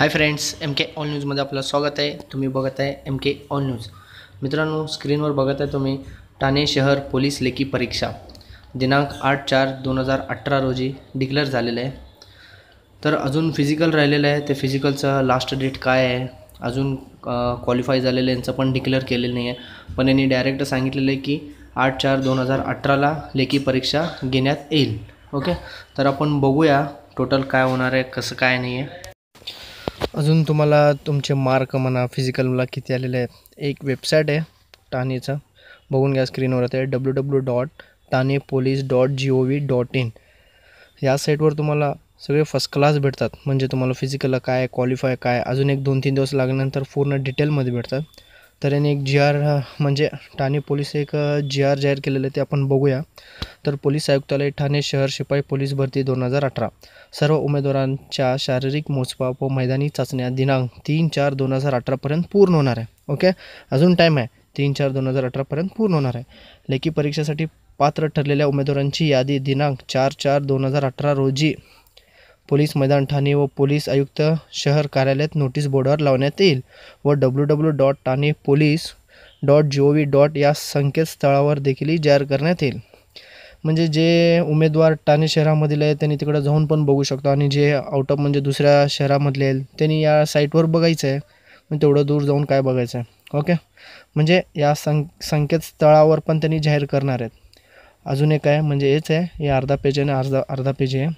Hi friends M K all न्यूजमध्ये आपलं स्वागत आहे. तुम्ही बघत आहे एम के ऑल न्यूज मित्रांनो स्क्रीनवर बघत आहे तुम्ही ठाणे शहर पोलीस लेखी परीक्षा. दिनांक आठ चार दोन हजार अठरा रोजी डिक्लेअर झालेलं आहे. तर अजून फिजिकल राहिलेलं आहे. ते फिजिकलचं लास्ट डेट काय आहे? अजून क्वालिफाय झालेलं यांचं पण डिक्लेअर केलेलं नाही आहे पण यांनी डायरेक्ट सांगितलेलं आहे की आठ चार दोन हजार अठराला लेखी परीक्षा घेण्यात येईल. ओके तर आपण बघूया टोटल काय होणार आहे कसं काय नाही आहे अजून तुम्हाला तुमचे मार्क म्हणा फिजिकलला किती आलेले आहेत एक वेबसाईट आहे ठाणेचं. बघून घ्या स्क्रीनवर आहे W W dot Thane police dot G O V dot in या साईटवर तुम्हाला सगळे फर्स्ट क्लास भेटतात. म्हणजे तुम्हाला फिजिकलला काय क्वालिफाय काय अजून एक दोन तीन दिवस लागल्यानंतर पूर्ण डिटेलमध्ये भेटतात. तर याने एक जी आर म्हणजे ठाणे पोलीस एक जी आर जाहीर केलेलं आहे ते आपण बघूया. तर पोलीस आयुक्तालय ठाणे शहर शिपाई पोलीस भरती दोन हजार अठरा. सर्व उमेदवारांच्या शारीरिक मोजमाप व मैदानी चाचण्या दिनांक तीन चार दोन हजार अठरापर्यंत पूर्ण होणार आहे. ओके? अजून टाईम आहे. तीन चार दोन हजार अठरापर्यंत पूर्ण होणार आहे. लेखी परीक्षेसाठी पात्र ठरलेल्या उमेदवारांची यादी दिनांक चार चार दोन हजार अठरा रोजी पोलीस मैदान ठाणे व पोलीस आयुक्त शहर कार्यालयात नोटीस बोर्डावर लावण्यात येईल व W W dot Thane police dot G O V dot या संकेतस्थळावर देखील जाहीर करण्यात येईल. म्हणजे जे उमेदवार ठाणे शहरामधील आहे त्यांनी तिकडं जाऊन पण बघू शकतो आणि जे आउट ऑफ म्हणजे दुसऱ्या शहरामधले आहेत त्यांनी या साईटवर बघायचं आहे मग तेवढं दूर जाऊन काय बघायचं आहे ओके म्हणजे या सं संकेतस्थळावर पण त्यांनी जाहीर करणार आहेत. अजून एक आहे म्हणजे हेच आहे हे अर्धा पेज आहे आणि अर्धा अर्धा पेज आहे.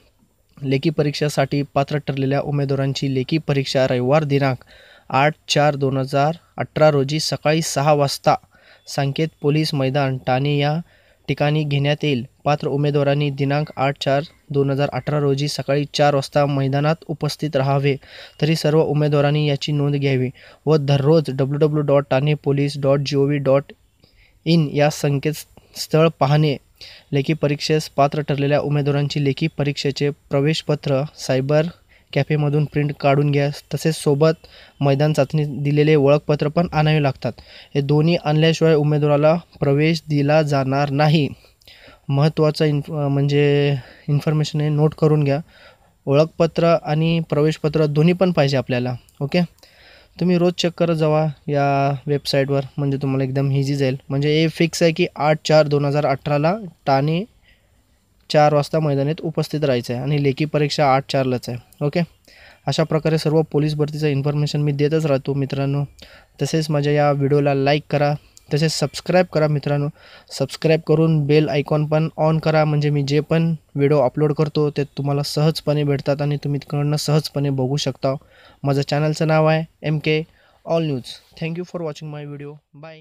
लेखी परीक्षासाठी पात्र ठरलेल्या उमेदवारांची लेखी परीक्षा रविवार दिनांक आठ चार दोन हजार अठरा रोजी सकाळी सहा वाजता संकेत पोलीस मैदान ठाणे या ठिकाणी घेण्यात येईल. पात्र उमेदवारांनी दिनांक आठ चार दोन हजार अठरा रोजी सकाळी चार वाजता मैदानात उपस्थित राहावे तरी सर्व उमेदवारांनी याची नोंद घ्यावी व दररोज W W dot Thane police dot G O V dot in या संकेतस्थळ पाहणे लेखी परीक्षेस पात्र ठरलेल्या उमेदवारांची लेखी परीक्षेचे प्रवेशपत्र सायबर कॅफेमधून प्रिंट काढून घ्या. तसेच सोबत मैदान चाचणी दिलेले ओळखपत्र पण आणावे लागतात. हे दोन्ही आणल्याशिवाय उमेदवाराला प्रवेश दिला जाणार नाही. महत्त्वाचं इन्फ म्हणजे इन्फॉर्मेशन आहे नोट करून घ्या. ओळखपत्र आणि प्रवेशपत्र दोन्ही पण पाहिजे आपल्याला. ओके तुम्ही रोज चेक करत जावा या वेबसाईटवर म्हणजे तुम्हाला एकदम इझी जाईल. म्हणजे हे फिक्स आहे की आठ चार दोन हजार अठराला ठाणे चार वाजता मैदानात उपस्थित राहायचं आहे आणि लेखी परीक्षा आठ चारलाच आहे. ओके? अशा प्रकारे सर्व पोलीस भरतीचं इन्फॉर्मेशन मी देतच राहतो मित्रांनो. तसेच माझ्या या व्हिडिओला लाईक करा. तसेच सबस्क्राईब करा मित्रांनो. सबस्क्राईब करून बेल आयकॉन पण ऑन करा. म्हणजे मी जे पण व्हिडिओ अपलोड करतो ते तुम्हाला सहजपणे भेटतात आणि तुम्ही तिकडनं सहजपणे बघू शकता. माझं चॅनलचं नाव आहे M K all news thank you for watching my video bye